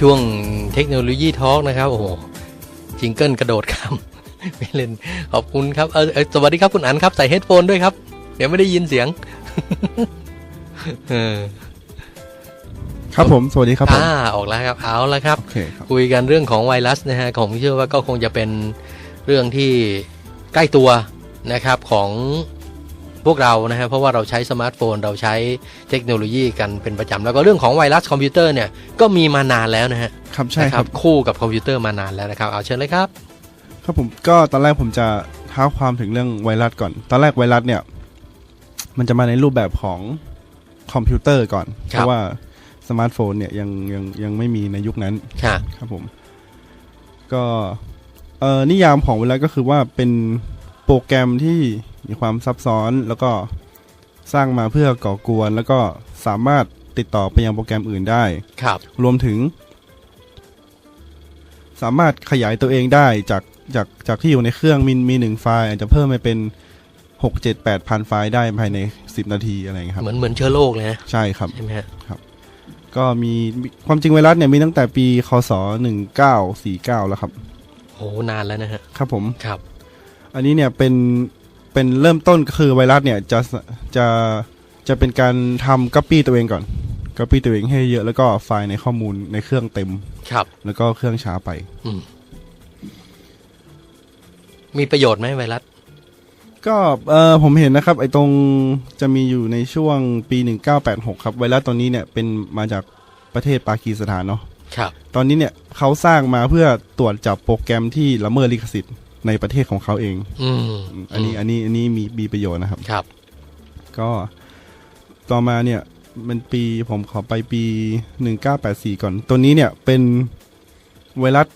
ช่วงเทคโนโลยีทอล์กนะครับ โอ้โหจิงเกิลกระโดดข้ามไม่เล่นขอบคุณครับเออเออสวัสดีครับคุณอันครับใส่เฮดโฟนด้วยครับ เดี๋ยวไม่ได้ยินเสียงเออครับผม สวัสดีครับผมอ่าออกแล้วครับ เอาแล้วครับโอเคครับ คุยกันเรื่องของไวรัสนะฮะผมเชื่อว่าก็คงจะเป็นเรื่องที่ใกล้ตัวนะครับของ พวกเรานะฮะเพราะว่าเราใช้สมาร์ทโฟน เราใช้เทคโนโลยีกันเป็นประจำแล้วก็เรื่องของไวรัสคอมพิวเตอร์เนี่ยก็มีมานานแล้วนะฮะครับใช่นะครับคู่กับคอมพิวเตอร์มานานแล้วนะครับเอาเชิญเลยครับครับผมก็ตอนแรกผมจะเท้าความถึงเรื่องไวรัสก่อน ตอนแรกไวรัสเนี่ย มันจะมาในรูปแบบของคอมพิวเตอร์ก่อน เพราะว่าสมาร์ทโฟนเนี่ยยังยังยังไม่มีในยุคนั้นค่ะครับผม ก็เอ่อนิยามของไวรัสก็คือว่าเป็นโปรแกรมที่ มีความซับซ้อนแล้วก็สร้างมาเพื่อก่อกวน แล้วก็สามารถติดต่อไปยังโปรแกรมอื่นได้ ครับ รวมถึง สามารถขยายตัวเองได้จากจากจากที่อยู่ในเครื่องมีมีหนึ่งไฟล์ อาจจะเพิ่มไปเป็นหกเจ็ดแปดพันไฟล์ได้ภายในสิบนาทีอะไรอย่างเงี้ยคเหรับมือนเหมือนเชื้อโรคเลยนะใช่ครับ ใช่ไหมฮะก็มีมีความจริงไวรัสเนี่ยมีตั้งแต่ปีคศหนึ่งเก้าสี่เก้าแล้วครับโอ้นานแล้วนะฮะ ครับผม ครับ อันนี้เนี่ยเป็น เป็นเริ่มต้นก็คือไวรัสเนี่ยจะจะจะเป็นการทำก๊อปปี้ตัวเองก่อนก๊อปปี้ตัวเองให้เยอะแล้วก็ไฟล์ในข้อมูลในเครื่องเต็ม ครับ แล้วก็เครื่องช้าไป อืมมีประโยชน์ไหมไวรัส ก็เออผมเห็นนะครับ ไอ้ตรงจะมีอยู่ในช่วงปี 1986 ครับ ไวรัสตัวนี้เนี่ยเป็นมาจากประเทศปากีสถานเนาะครับ ตอนนี้เนี่ยเขาสร้างมาเพื่อตรวจจับโปรแกรมที่ละเมิดลิขสิทธิ์ ในประเทศของเขาเอง อืมอันนี้อันนี้อันนี้มีมีประโยชน์นะครับ ครับ ก็ต่อมาเนี่ย มันปีผมขอไปปี1984ก่อน ตัวนี้เนี่ยเป็นไวรัส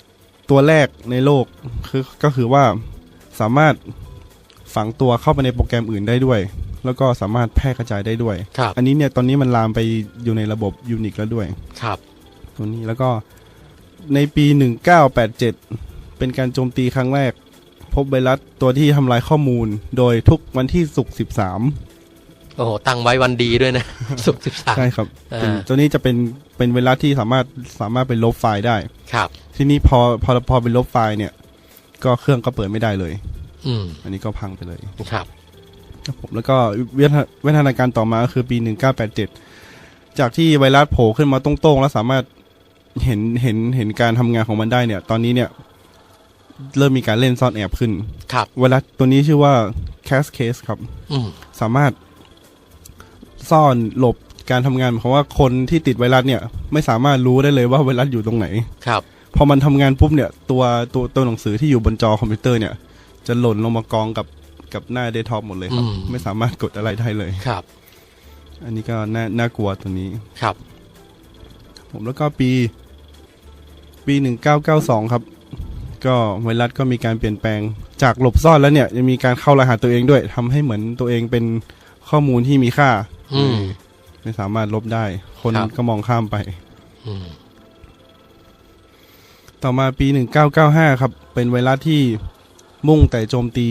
ตัวแรกในโลกคือก็คือว่าสามารถฝังตัวเข้าไปในโปรแกรมอื่นได้ด้วย แล้วก็สามารถแพร่กระจายได้ด้วย ครับ อันนี้เนี่ยตอนนี้มันลามไปอยู่ในระบบยูนิคแล้วด้วย ครับ ตัวนี้แล้วก็ในปี 1987 เป็นการโจมตีครั้งแรก พบไวรัสตัวที่ทำลายข้อมูล โดยทุกวันที่ศุกร์13โอ้โห ตั้งไว้วันดีด้วยนะสุกสิบสามใช่ครับอ่าเป็นตัวนี้จะเป็นเป็นไวรัสที่สามารถสามารถไปลบไฟล์ได้ ครับ ทีนี้พอพอพอไปลบไฟล์เนี่ย ก็เครื่องก็เปิดไม่ได้เลย อืมอันนี้ก็พังไปเลย ครับครับผมแล้วก็วิทยวิทยาการต่อมาก็คือปี1987จากที่ไวรัสโผล่ขึ้นมาตรงๆ แล้วสามารถเห็นเห็นเห็นการทำงานของมันได้เนี่ย ตอนนี้เนี่ย เริ่มมีการเล่นซ่อนแอบขึ้น ครับ ไวรัสตัวนี้ชื่อว่า Cascade ครับ อืมสามารถซ่อนหลบการทำงานเพราะว่าคนที่ติดไวรัสเนี่ย ไม่สามารถรู้ได้เลยว่าไวรัสอยู่ตรงไหน ครับ พอมันทำงานปุ๊บเนี่ย ตัวตัวตัวหนังสือที่อยู่บนจอคอมพิวเตอร์เนี่ย จะหล่นลงมากองกับกับหน้าเดสก์ท็อปหมดเลยครับ อืม ไม่สามารถกดอะไรได้เลย ครับ อันนี้ก็น่าน่ากลัวตัวนี้ ครับ ผมแล้วก็ปี ปีหนึ่งเก้าเก้าสองครับ ก็ไวรัสก็มีการเปลี่ยนแปลงจากหลบซ่อนแล้วเนี่ยยังมีการเข้ารหัสตัวเองด้วยทำให้เหมือนตัวเองเป็นข้อมูลที่มีค่า อืมไม่สามารถลบได้ คนครับก็มองข้ามไปอืมต่อมาปี 1995 ครับ เป็นไวรัสที่มุ่งแต่โจมตี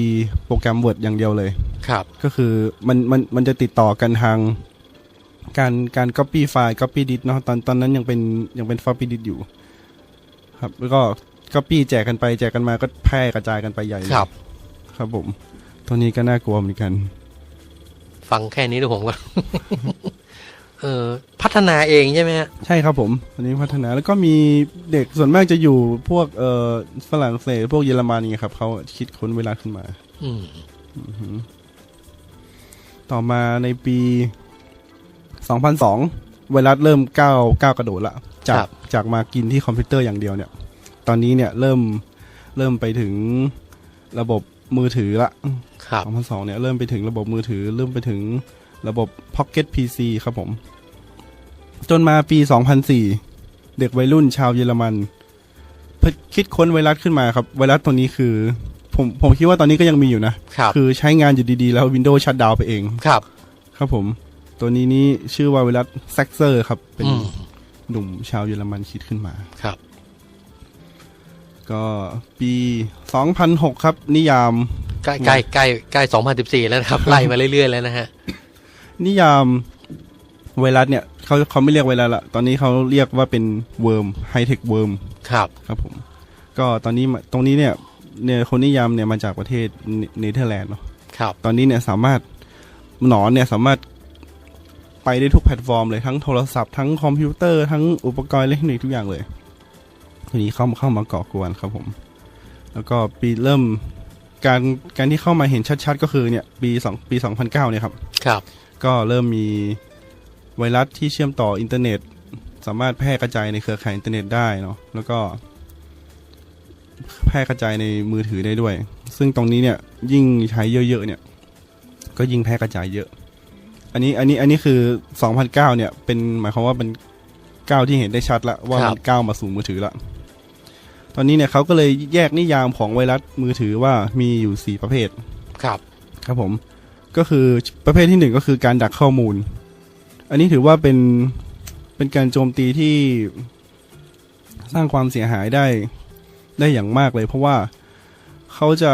โปรแกรม Word อย่างเดียวเลย ครับ ก็คือมันมันมันจะติดต่อกันทาง การการ copy ไฟล์ copy disk เนาะตอนตอนนั้นยังเป็นยังเป็น floppy disk อยู่ ครับ แล้วก็ copy แจกกันไปแจกกันมาก็แพร่กระจายกันไปใหญ่เลยครับ ครับผมตัวนี้ก็น่ากลัวเหมือนกัน ฟังแค่นี้ด้วยผมก็ เออพัฒนาเองใช่ไหมฮะใช่ครับผมอันนี้พัฒนาแล้วก็มีเด็กส่วนมากจะอยู่พวกเอ่อฝรั่งเศสพวกเยอรมันนี่ครับเขาคิดค้นเวลาขึ้นมา อืมต่อมาในปี 2002 ไวรัสเริ่มก้าวก้าวกระโดดละ จาครักบ จากมากินที่คอมพิวเตอร์อย่างเดียวเนี่ย ตอนนี้เนี่ยเริ่มเริ่มไปถึงระบบมือถือละครับ2002เนี่ยเริ่มไปถึงระบบมือถือ เริ่มไปถึงระบบ Pocket PC ครับผม จนมาปี 2004 เด็กวัยรุ่นชาวเยอรมันเพิ่งคิดค้นไวรัสขึ้นมาครับ ไวรัสตัวนี้คือ ผมผมคิดว่าตอนนี้ก็ยังมีอยู่นะครับคือใช้งานอยู่ดีๆ แล้ว Windows ชัดดาวไปเองครับ ครับผม ตัวนี้นี่ชื่อว่าไวรัสแซกเซอร์ครับ เป็นอืมหนุ่มชาวเยอรมันคิดขึ้นมาครับ ก็ปี 2006 ครับ นิยาม ใกล้ใกล้ใกล้ใกล้สองพันสิบสี่แล้วนะครับ ไล่มาเรื่อยๆ แล้วนะฮะ นิยามไวรัสเนี่ยเขาเขาไม่เรียกไวรัสละตอนนี้เขาเรียกว่าเป็นเวิร์มไฮเทคเวิร์มครับครับผม ก็ตอนนี้มาตรงนี้เนี่ยเนี่ยคนนิยามเนี่ยมาจากประเทศเนเนเธอร์แลนด์เนาะครับ ตอนนี้เนี่ยสามารถหนอนเนี่ยสามารถไปได้ทุกแพลตฟอร์มเลยทั้งโทรศัพท์ทั้งคอมพิวเตอร์ทั้งอุปกรณ์อิเล็กทรอนิกส์ทุกอย่างเลย ทีนี้เข้าเข้ามาก่อกวนครับผม แล้วก็ปีเริ่มการการที่เข้ามาเห็นชัดๆ ก็คือเนี่ยปีสองปีสองพันเก้าเนี่ยครับ ครับ ก็เริ่มมีไวรัสที่เชื่อมต่ออินเทอร์เน็ต สามารถแพร่กระจายในเครือข่ายอินเทอร์เน็ตได้เนาะแล้วก็ แพร่กระจายในมือถือได้ด้วย ซึ่งตรงนี้เนี่ยยิ่งใช้เยอะๆเนี่ย ก็ยิ่งแพร่กระจายเยอะ อันนี้อันนี้อันนี้คือ2009เนี่ย เป็นหมายความว่าเป็นก้าวที่เห็นได้ชัดละว่าครัมับนก้าวมาสู่มือถือละ ตอนนี้เนี่ยเขาก็เลยแยกนิยามของไวรัสมือถือว่ามีอยู่สี่ประเภท ครับ ครับผม ก็คือประเภทที่หนึ่งก็คือการดักข้อมูล อันนี้ถือว่าเป็นเป็นการโจมตีที่สร้างความเสียหายได้ได้อย่างมากเลย เพราะว่าเขาจะ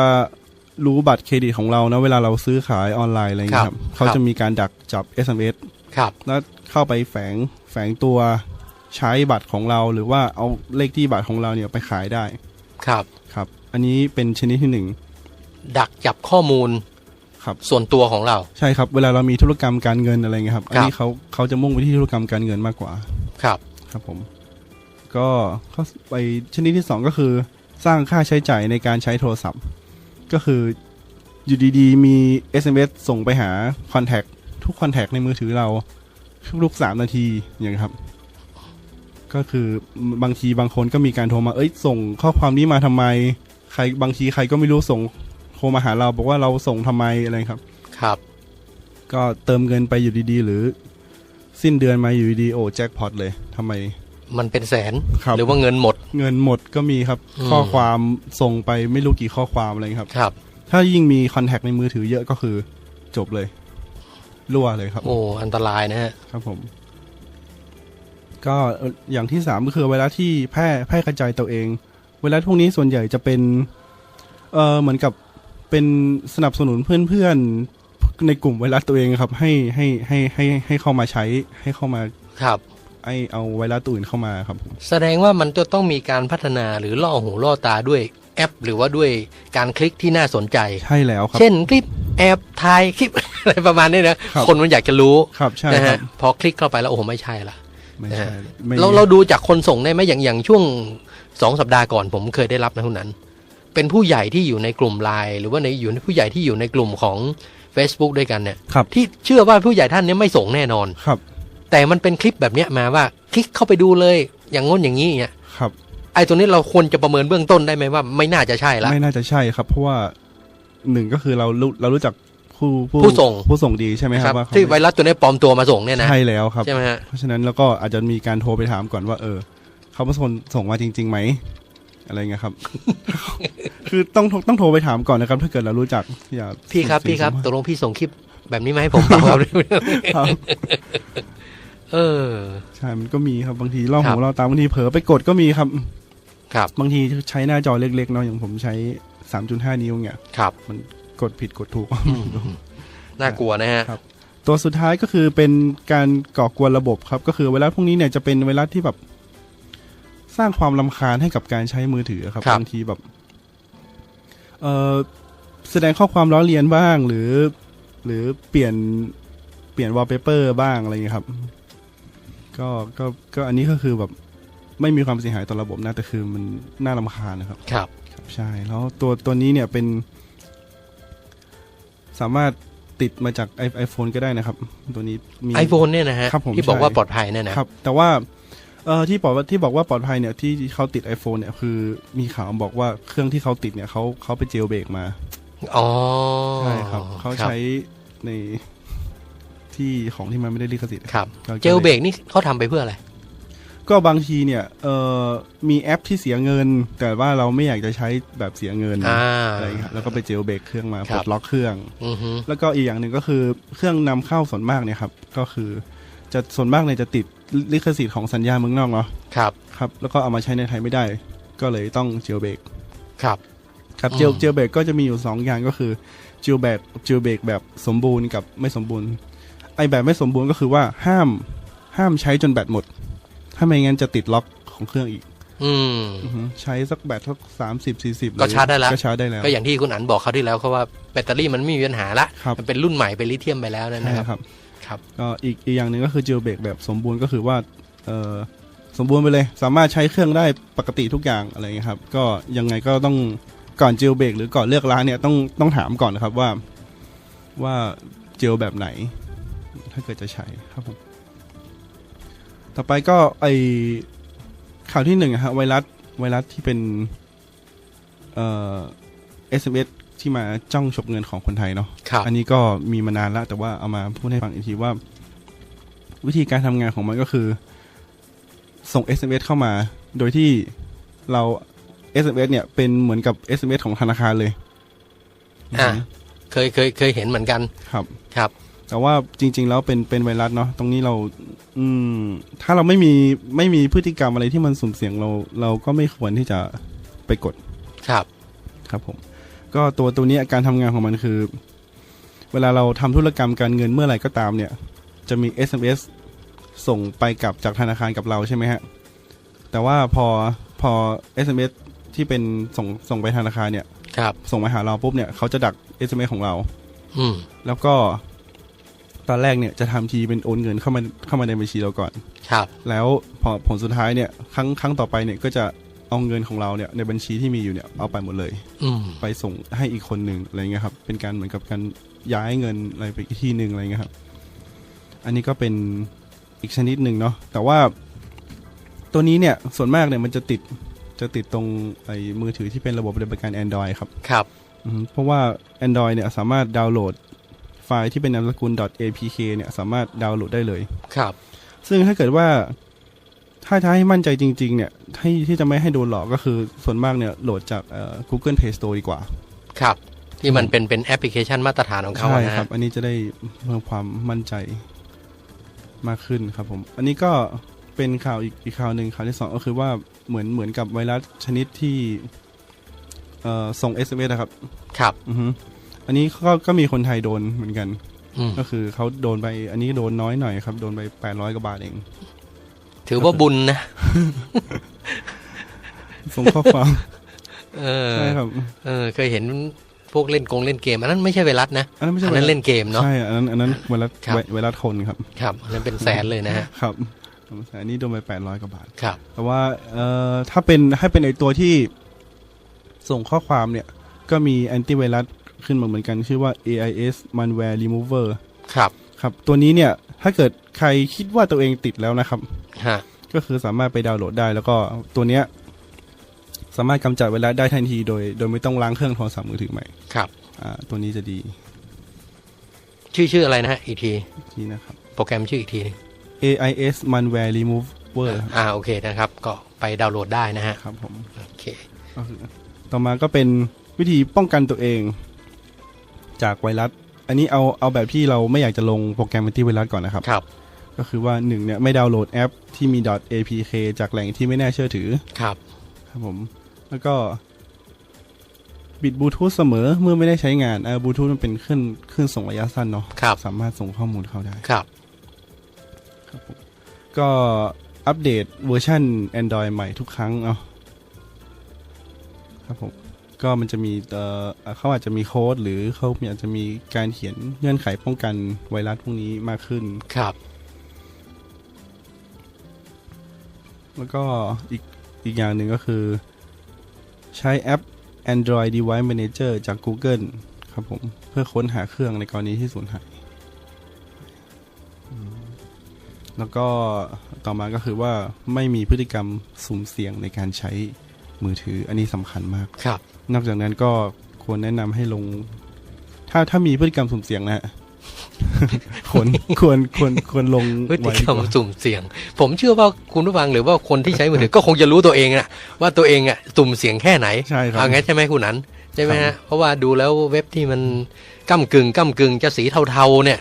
รู้บัตรเครดิตของเรานะเวลาเราซื้อขายออนไลน์อะไรอย่างเงี้ยครับเขาจะมีการดักจับ SMS ครับ แล้วเข้าไปแฝงแฝงตัว ใช้บัตรของเราหรือว่าเอาเลขที่บัตรของเราเนี่ยไปขายได้ ครับ ครับ อันนี้เป็นชนิดที่หนึ่ง ดักจับข้อมูลครับส่วนตัวของเรา ใช่ครับ เวลาเรามีธุรกรรมการเงินอะไรเงี้ยครับ อันนี้เขาเขาจะมุ่งไปที่ธุรกรรมการเงินมากกว่า ครับ ครับผม ก็ข้อไปชนิดที่สองก็คือ สร้างค่าใช้จ่ายในการใช้โทรศัพท์ ก็คืออยู่ดีๆ มี SMS ส่งไปหาคอนแทคทุกคอนแทคในมือถือเราทุกๆสามนาทีอย่างเงี้ยครับ ก็คือบางทีบางคนก็มีการโทรมาเอ้ยส่งข้อความนี้มาทำไม ใครบางทีใครก็ไม่รู้ส่งโทรมาหาเราบอกว่าเราส่งทำไมอะไรครับ ครับ ก็เติมเงินไปอยู่ดีๆ หรือ สิ้นเดือนมาอยู่ดีๆโอ้แจ็คพอตเลยทำไม มันเป็นแสนครับหรือว่าเงินหมด เงินหมดก็มีครับอืมข้อความส่งไปไม่รู้กี่ข้อความอะไรครับ ครับ ถ้ายิ่งมีคอนแทคในมือถือเยอะก็คือจบเลยรั่วเลยครับ โอ้อันตรายนะฮะครับผม ก็เอ่ออย่างที่สามก็คือไวรัสที่แพร่แพร่กระจายตัวเอง ไวรัสพวกนี้ส่วนใหญ่จะเป็นเออเหมือนกับเป็นสนับสนุนเพื่อนๆในกลุ่มไวรัสตัวเองครับ ให้ให้ให้ให้ให้เข้ามาใช้ให้เข้ามาครับไอเอาไวรัสตัวอื่นเข้ามาครับผมแสดงว่ามันจะต้องมีการพัฒนาหรือล่อหูล่อตาด้วยแอป หรือว่าด้วยการคลิกที่น่าสนใจใช่แล้วครับ เช่นคลิปแอบถ่ายคลิปอะไรประมาณนี้นะครับคนมันอยากจะรู้ครับใช่นะครัฮะบพอคลิกเข้าไปแล้วโอ้โหไม่ใช่ละ ไม่นะใช่ฮะไม่เราเราดูจากคนส่งได้ไหมอย่างอย่างช่วงสองสัปดาห์ก่อนผมเคยได้รับนะทุนนั้น เป็นผู้ใหญ่ที่อยู่ในกลุ่มไลน์หรือว่าในอยู่ในผู้ใหญ่ที่อยู่ในกลุ่มของ Facebook ด้วยกันเนี่ยครับที่เชื่อว่าผู้ใหญ่ท่านเนี้ไม่ส่งแน่นอนครับ แต่มันเป็นคลิปแบบเนี้ยมาว่า คลิกเข้าไปดูเลย อย่างง้นอย่างนี้เนี่ยครับ ไอ้ตัวนี้เราควรจะประเมินเบื้องต้นได้ไหมว่า ไม่น่าจะใช่ละไม่น่าจะใช่ครับ เพราะว่าหนึ่งก็คือเรารู้เรารู้จัก ผู้ผู้ส่งผู้ส่งดีใช่ไหมครับว่าเขาที่ไวรัสตัวนี้ปลอมตัวมาส่งเนี่ยนะใช่แล้วครับใช่ไหมฮะเพราะฉะนั้นแล้วก็อาจจะมีการโทรไปถามก่อนว่า เออเขามาส่งส่งมาจริงๆไหมอะไรเงี้ยครับ คือต้องต้องโทรไปถามก่อนนะครับ ถ้าเกิดเรารู้จักอย่าพี่ครับส่งพี่ครับส่งตกลงพี่ส่งคลิปแบบนี้มาให้ผมเปล่าครับครับเออใช่มันก็มีครับบางทีล่อครัหูบล่อตามบางทีเผลอไปกดก็มีครับ ครับ บางทีใช้หน้าจอเล็กๆเนาะอย่างผมใช้3.5นิ้วเนี่ยครับ มัน กดผิดกดถูกอืมน่ากลัวนะฮะครับตัวสุดท้ายก็คือเป็นการก่อกวนระบบครับ ก็คือไวรัสพวกนี้เนี่ยจะเป็นไวรัสที่แบบสร้างความลำคาญให้กับการใช้มือถือครับครับบางทีแบบ เออแสดงข้อความล้อเลียนบ้างหรือ หรือเปลี่ยนเปลี่ยนวอลเปเปอร์บ้างอะไรอย่างเงี้ยครับ ก็ก็ก็อันนี้ก็คือแบบไม่มีความเสียหายต่อระบบนะแต่คือมันน่าลำคาญนะครับ ครับ ครับใช่ แล้วตัวตัวนี้เนี่ยเป็น สามารถติดมาจากไอโฟนก็ได้นะครับ ตัวนี้มีไอโฟนเนี่ยนะฮะครับผมที่บอกใช่ว่าปลอดภัยเนี่ยนะครับ แต่ว่าเอ่อที่บอกว่าที่บอกว่าปลอดภัยเนี่ยที่เขาติด iPhone เนี่ยคือมีข่าวบอกว่าเครื่องที่เขาติดเนี่ยเขาเขาไปเจลเบรกมาอ๋อใช่ครับเขาใช้ในที่ของที่มันไม่ได้ลิขสิทธิ์ครับก็เจลเบรกนี่เขาทำไปเพื่ออะไร ก็บางทีเนี่ยเอ่อมีแอปที่เสียเงิน แต่ว่าเราไม่อยากจะใช้แบบเสียเงินอ่าอะไรอย่างเงี้ยครับแล้วก็ไปเจลเบรกเครื่องมาคปรัลบดล็อกเครื่องอือฮึแล้วก็อีกอย่างหนึ่งก็คือเครื่องนำเข้าส่วนมากเนี่ยครับก็คือจะส่วนมากเนี่ยจะติดลิขสิทธิ์ของสัญญาเมืองนอกเนาะครับครับ แล้วก็เอามาใช้ในไทยไม่ได้ ก็เลยต้องเจลเบรกครับครับอืมเจลเจลเบรกก็จะมีอยู่สองอย่างก็คือเจลแบบเจลเบรกแบบสมบูรณ์กับไม่สมบูรณ์ไอแบบไม่สมบูรณ์ก็คือว่าห้ามห้ามใช้จนแบตหมด ถ้าไม่งั้นจะติดล็อกของเครื่องอีก อืมอือฮึใช้สักแบตสักสามสิบสี่สิบก็ชาร์จได้แล้วก็ชาร์จได้แล้ว ก็อย่างที่คุณอันบอกเขาวที่แล้วเขาว่าแบตเตอรี่มันไม่มีปัญหาละครับมันเป็นรุ่นใหม่เป็นลิเธียมไปแล้วนะใช่ครับครับครับก็อีกอีกอย่างหนึ่งก็คือ jail break แบบสมบูรณ์ก็คือว่าเออสมบูรณ์ไปเลย สามารถใช้เครื่องได้ปกติทุกอย่างอะไรเงี้ยครับ ก็ยังไงก็ต้องก่อน jail break หรือก่อนเลือกร้านเนี่ยต้องต้องถามก่อนนะครับว่าว่า jail แบบไหน ถ้าเกิดจะใช้ครับผม ต่อไปก็ไอข่าวที่หนึ่งอะฮะไวรัสไวรัสที่เป็นเอ่อ SMS ที่มาจ้องฉกเงินของคนไทยเนาะครับอันนี้ก็มีมานานแล้วแต่ว่าเอามาพูดให้ฟังอีกทีว่า วิธีการทำงานของมันก็คือ ส่ง SMS เข้ามา โดยที่เรา SMS เนี่ยเป็นเหมือนกับ SMS ของธนาคารเลยอ่าเคยเคยเคยเห็นเหมือนกันครับครับ แต่ว่าจริง ๆ แล้วเป็นเป็นไวรัสเนาะตรงนี้เรา อืม ถ้าเราไม่มีไม่มีพฤติกรรมอะไรที่มันสุ่มเสี่ยงเรา เราก็ไม่ควรที่จะไปกดครับครับผม ก็ตัวตัวนี้การทำงานของมันคือ เวลาเราทำธุรกรรมการเงินเมื่อไหร่ก็ตามเนี่ย จะมี SMS ส่งไปกลับจากธนาคารกับเราใช่ไหมฮะ แต่ว่าพอพอ SMS ที่เป็นส่งส่งไปธนาคารเนี่ย ครับ ส่งมาหาเราปุ๊บเนี่ยเขาจะดัก SMS ของเรา อืมแล้วก็ ตอนแรกเนี่ยจะทำทีเป็นโอนเงินเข้ามาเข้ามาในบัญชีเราก่อน ครับ แล้วพอผลสุดท้ายเนี่ยครั้งครั้งต่อไปเนี่ยก็จะเอาเงินของเราเนี่ยในบัญชีที่มีอยู่เนี่ยเอาไปหมดเลยอืมไปส่งให้อีกคนหนึ่งอะไรเงี้ยครับ เป็นการเหมือนกับการย้ายเงินอะไรไปอีกที่หนึ่งอะไรเงี้ยครับ อันนี้ก็เป็นอีกชนิดหนึ่งเนาะแต่ว่าตัวนี้เนี่ยส่วนมากเนี่ยมันจะติดจะติดตรงไอ้มือถือที่เป็นระบบปฏิบัติการ Android ครับ ครับอืมเพราะว่า Android เนี่ยสามารถดาวน์โหลด ไฟล์ที่เป็นนามสกุล .apk เนี่ยสามารถดาวน์โหลดได้เลย ครับ ซึ่งถ้าเกิดว่าถ้าจะให้มั่นใจจริง ๆ เนี่ยให้ที่จะไม่ให้โดนหลอกก็คือส่วนมากเนี่ยโหลดจากเอ่อ Google Play Store ดีกว่า ครับ ที่มันเป็นเป็นแอปพลิเคชันมาตรฐานของเขาใช่นะครัฮะบอันนี้จะได้เพิ่มความมั่นใจมากขึ้นครับผม อันนี้ก็เป็นข่าวอีกอีกข่าวหนึ่งข่าวที่สองก็คือว่าเหมือนเหมือนกับไวรัสชนิดที่ เอ่อส่ง SMS นะครับ ครับ อือฮึ อันนี้ก็ก็มีคนไทยโดนเหมือนกันอืมก็คือเขาโดนไป อันนี้โดนน้อยหน่อยครับ โดนไปแปดร้อยกว่าบาทเอง ถือว่าบุญนะ ส่งข้อความเออใช่ครับ เออ เคยเห็นพวกเล่นกงเล่นเกมอันนั้นไม่ใช่ไวรัสนะอันนั้นไม่ใช่อันนั้นเล่นเกมเนาะใช่อันนั้นอันนั้นไวรัสครับไวไวรัสคนครับ ครับอันนั้นเป็นแสนเลยนะฮะครับอันนี้โดนไปแปดร้อยกว่าบาทครับ แต่ว่าเอ่อถ้าเป็นให้เป็นไอตัวที่ส่งข้อความเนี่ย ก็มีแอนตี้ไวรัส ขึ้นมาเหมือนกันชื่อว่า AIS malware remover ครับ ครับ ตัวนี้เนี่ยถ้าเกิดใครคิดว่าตัวเองติดแล้วนะครับ ฮะ ก็คือสามารถไปดาวน์โหลดได้แล้วก็ตัวเนี้ย สามารถกำจัดไวรัสได้ทันทีโดย โดยไม่ต้องล้างเครื่องโทรศัพท์มือถือใหม่ ครับ อ่า ตัวนี้จะดี ชื่อชื่ออะไรนะฮะอีกที ที่นะครับ โปรแกรมชื่ออีกที AIS malware remover อ่าโอเคนะครับ ก็ไปดาวน์โหลดได้นะฮะ ครับผม โอเค ก็คือต่อมาก็เป็นวิธีป้องกันตัวเอง จากไวรัส อันนี้เอาเอาแบบที่เราไม่อยากจะลงโปรแกรมแอนตี้ไวรัสก่อนนะครับ ครับ ก็คือว่าหนึ่งเนี่ยไม่ดาวน์โหลดแอปที่มี .apk จากแหล่งที่ไม่น่าเชื่อถือ ครับ ครับผม แล้วก็บิดบลูทูธเสมอเมื่อไม่ได้ใช้งานอ่าบลูทูธมันเป็นเครื่องเครื่องส่งระยะสั้นเนาะครับ สามารถส่งข้อมูลเข้าได้ ครับก็อัปเดตเวอร์ชัน Android ใหม่ทุกครั้งเนาะครับผม ก็มันจะมีเอ่อเขาอาจจะมีโค้ดหรือเขาอาจจะมีการเขียนเงื่อนไขป้องกันไวรัสพวกนี้มากขึ้น ครับ แล้วก็อีกอีกอย่างหนึ่งก็คือ ใช้แอป Android Device Manager จาก Google ครับผม เพื่อค้นหาเครื่องในกรณีที่สูญหายอืมแล้วก็ต่อมาก็คือว่าไม่มีพฤติกรรมสุ่มเสี่ยงในการใช้ มือถือ อันนี้สำคัญมากครับ นอกจากนั้นก็ควรแนะนำให้ลง ถ้าถ้ามีพฤติกรรมสุ่มเสี่ยงนะฮะควรควรควรควรลงพฤติไว้กดีรรมกว่าสุ่มเสี่ยง ผมเชื่อว่าคุณผู้ฟังหรือว่าคนที่ใช้มือถือก็คงจะรู้ตัวเองนะว่าตัวเองอะสุ่มเสี่ยงแค่ไหนใช่ครับเอางั้นใช่ไหมคุณนันใช่ไหมครัฮะบเพราะว่าดูแล้วเว็บที่มันก้ากึ่งก้ากึ่งจะสีเทาๆเนี่ย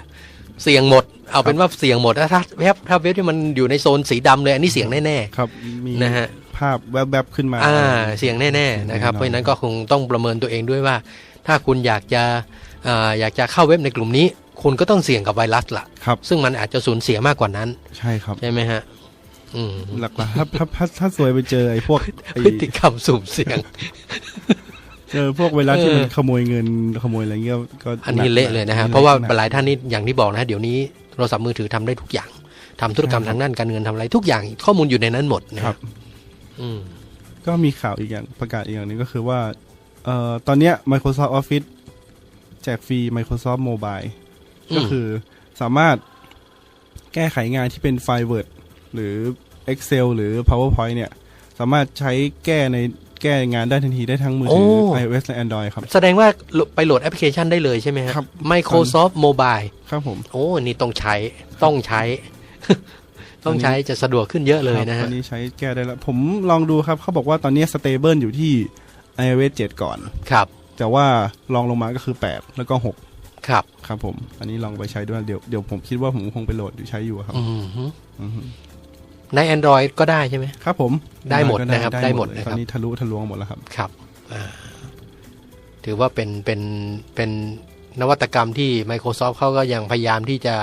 เสี่ยงหมด เอาเป็นว่าเสี่ยงหมดถ้าเว็บถ้าเว็บที่มันอยู่ในโซนสีดำเลยอันนี้เสี่ยงแน่ครับมีๆนะฮะ ภาพแวบๆขึ้นมาอ่าเสี่ยงแน่ๆนะครับแน่นอนเพราะฉะนั้นก็คงต้องประเมินตัวเองด้วยว่า ถ้าคุณอยากจะอ่าอยากจะเข้าเว็บในกลุ่มนี้ คุณก็ต้องเสี่ยงกับไวรัสล่ะครับซึ่งมันอาจจะสูญเสียมากกว่านั้น ใช่ครับใช่ไหมฮะอืมหลักๆถ้าถ้าถ้าถ้าสวยไปเจอไอ้พวกไอ้พฤติกรรมสุ่มเสี่ยงเจอพวกไวรัสที่เออมันขโมยเงินขโมยอะไรเงี้ยก็อันนี้หกเละเลยนะฮะอัเพราะว่าหนักหลายท่านนี่อย่างที่บอกนะฮะเดี๋ยวนี้โทรศัพท์มือถือทำได้ทุกอย่างทำธุรกรรมใช่ครับทางด้านการเงินทำอะไรทุกอย่างข้อมูลอยู่ในนั้นหมดนะคครัรับบอืม ก็มีข่าวอีกอย่างประกาศอีกอย่างหนึงก็คือว่าเอ่อตอนเนี้ย Microsoft Office แจกฟรี Microsoft Mobile อืมก็คือสามารถแก้ไขงานที่เป็นไฟล์ Word หรือ Excel หรือ PowerPoint เนี่ย สามารถใช้แก้ในแก้งานได้ทันทีได้ทั้งมือถือโอ้ iOS และ Android ครับ แสดงว่าไปโหลดแอปพลิเคชันได้เลยใช่ไหมฮะครับ Microsoft Mobile ครับผม โอ้ นี่ต้องใช้ต้องใช้ ต้องใช้จะสะดวกขึ้นเยอะเลยนะครัฮะบตอนนี้ใช้แก้ได้แล้ว ผมลองดูครับเขาบอกว่าตอนนี้ stable อยู่ที่ iOS 7 ก่อน ครับ แต่ว่าลองลงมาก็คือ 8 แล้วก็ 6 ครับ ครับผม อันนี้ลองไปใช้ด้วยเดี๋ยวเดี๋ยวผมคิดว่าผมคงไปโหลดอยู่ใช้อยู่ครับอืมฮึอือฮึใน Android ก็ได้ใช่ไหมครับผมได้หมดนะครับ ได้หมดเลยนะครับตอนนี้ทะลุทะลวงหมดแล้วครับ ครับอ่าถือว่าเป็นเป็นเป็นนวัตกรรมที่ Microsoft เขาก็ยังพยายามที่จะ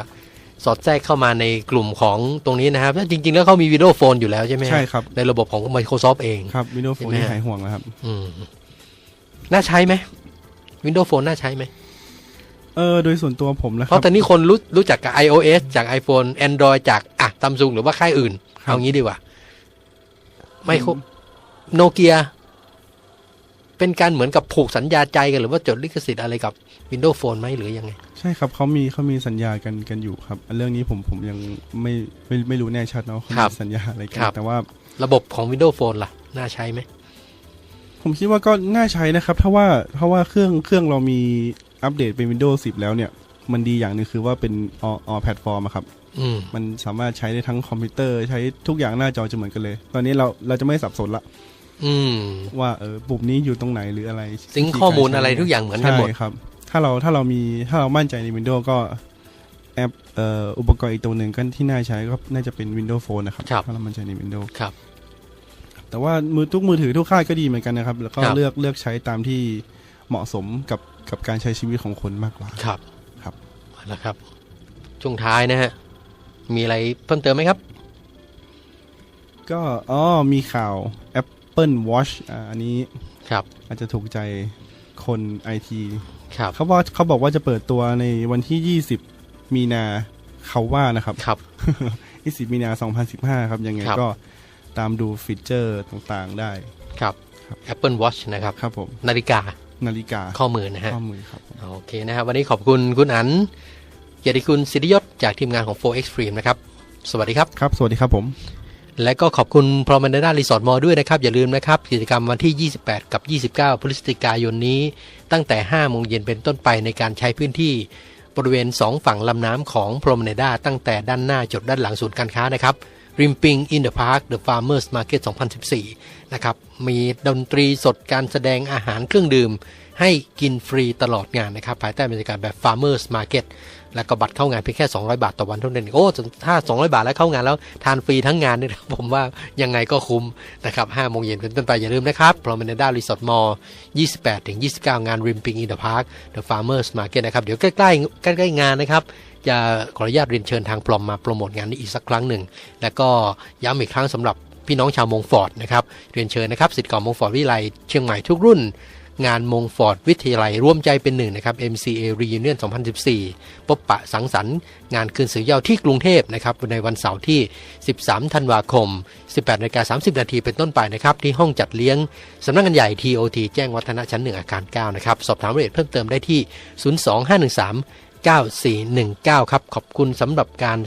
สอดแทรกเข้ามาในกลุ่มของตรงนี้นะครับจริง ๆ แล้วเขามีวิดีโอโฟนอยู่แล้วใช่ไหมฮะใช่ครับในระบบของ Microsoft เองครับ Windows เห็น Phone ไหมนี่ฮะหายห่วงแล้วครับ อืมน่าใช้ไหม Windows Phone น่าใช้ไหมเออโดยส่วนตัวผมนะคเพรับราะตอนนี้คนรู้รู้จักกับ iOS จาก iPhone Android จากอะซัมซุงหรือว่าค่ายอื่นครับเอางี้ดีกว่าไม่ครบโนเกีย เป็นการเหมือนกับผูกสัญญาใจกันหรือว่าจดลิขสิทธิ์อะไรกับ Windows Phone ไหมหรือยังไง ใช่ครับเขามีเขามีสัญญากันกันอยู่ครับอันเรื่องนี้ผมผมยังไม่ไม่ไม่รู้แน่ชัดเนาะเขาครับมีสัญญาอะไรกัครับแต่ว่าระบบของ Windows Phone ล่ะ น่าใช้ไหม ผมคิดว่าก็น่าใช้นะครับ ถ้าว่าเพราะว่าเครื่องเครื่องเรามีอัปเดตเป็น Windows 10 แล้วเนี่ย มันดีอย่างหนึงคือว่าเป็น all all platform อะครับอืมมันสามารถใช้ได้ทั้งคอมพิวเตอร์ใช้ทุกอย่างหน้าจอจะเหมือนกันเลย ตอนนี้เราเราจะไม่สับสนละอืมว่าเออปุ่มนี้อยู่ตรงไหนหรืออะไรซิงค์ข้อมูลอะไรทุกอย่างเหมือนกันหมดใช่ครับ ถ้าเราถ้าเรามีถ้าเรามั่นใจใน Windows ก็แอปเอ่ออุปกรณ์อีกตัวหนึ่งก็ที่น่าใช้ก็น่าจะเป็น Windows Phone นะครับครับถ้าเรามั่นใจใน Windows ครับแต่ว่ามือทุกมือถือทุกค่ายก็ดีเหมือนกันนะครับ แล้วก็ครับเลือกเลือกใช้ตามที่เหมาะสมกับกับการใช้ชีวิตของคนมากกว่าครับครับเอาละครับ ช่วงท้ายนะฮะมีอะไรเพิ่มเติมไหมครับ ก็อ๋อมีข่าว Apple Watch อ่าอันนี้ครับ อาจจะถูกใจคน IT ครับเขาบอกเขาบอกว่าจะเปิดตัวในวันที่20มีนาเขาว่านะครับครับ20มีนา2015ครับยังไงครับก็ตามดูฟีเจอร์ต่างๆได้ครับ Apple Watch นะครับครับผมนาฬิกานาฬิกาข้อมือนะฮะข้อมือครับผมโอเคนะครับ วันนี้ขอบคุณคุณอันเกียรติคุณสิทธิยศจากทีมงานของ4 Extreme นะครับ สวัสดีครับ ครับ สวัสดีครับผม และก็ขอบคุณ p r o m e n a d a Resort Mall ด้วยนะครับ อย่าลืมนะครับ กิจกรรมวันที่ 28 กับ 29 พฤศจิกายนนี้ ตั้งแต่ 5 โมงเย็นเป็นต้นไปในการใช้พื้นที่บริเวณ 2 ฝั่งลำน้ำของ p r o m e n a d a ตั้งแต่ด้านหน้าจดด้านหลังศูนย์การค้านะครับริมปิง in the park the farmers market 2014 นะครับ มีดนตรีสดการแสดงอาหารเครื่องดื่ม ให้กินฟรีตลอดงานนะครับ ภายใต้บรรยากาศแบบ farmers market แล้วก็บัตรเข้างานเพียงแค่ 200 บาทต่อวันเท่านั้นเองโอ้ถ้า 200 บาทแล้วเข้างานแล้วทานฟรีทั้งงานเนี่ยผมว่ายังไงก็คุ้มนะครับ5โมงเย็นเป็นต้นไปอย่าลืมนะครับ Promenada Resort Mall 28ถึง29งาน Rimping in the Park The Farmers Market นะครับ เดี๋ยวใกล้ๆใกล้ๆงานนะครับจะขออนุญาตเรียนเชิญทางปลอมมาโปรโมทงานนี้อีกสักครั้งหนึ่ง แล้วก็ย้ำอีกครั้งสำหรับพี่น้องชาวมงฟอร์ดนะครับ เรียนเชิญนะครับสิทธิ์เก่ามงฟอร์ดวิไลเชียงใหม่ทุกรุ่น งานมงฟอร์ดวิทยาลัยร่วมใจเป็นหนึ่งนะครับ MCA Reunion 2014 พบปะสังสรรค์งานคืนสื่อเยาวที่กรุงเทพนะครับในวันเสาร์ที่ 13 ธันวาคม 18นาฬิกา30 นาทีเป็นต้นไปนะครับ ที่ห้องจัดเลี้ยงสำนักงานใหญ่ TOT แจ้งวัฒนะชั้น 1 อาคาร 9 นะครับ สอบถามรายละเอียดเพิ่มเติมได้ที่ 02513 9419 ครับ ขอบคุณสำหรับการ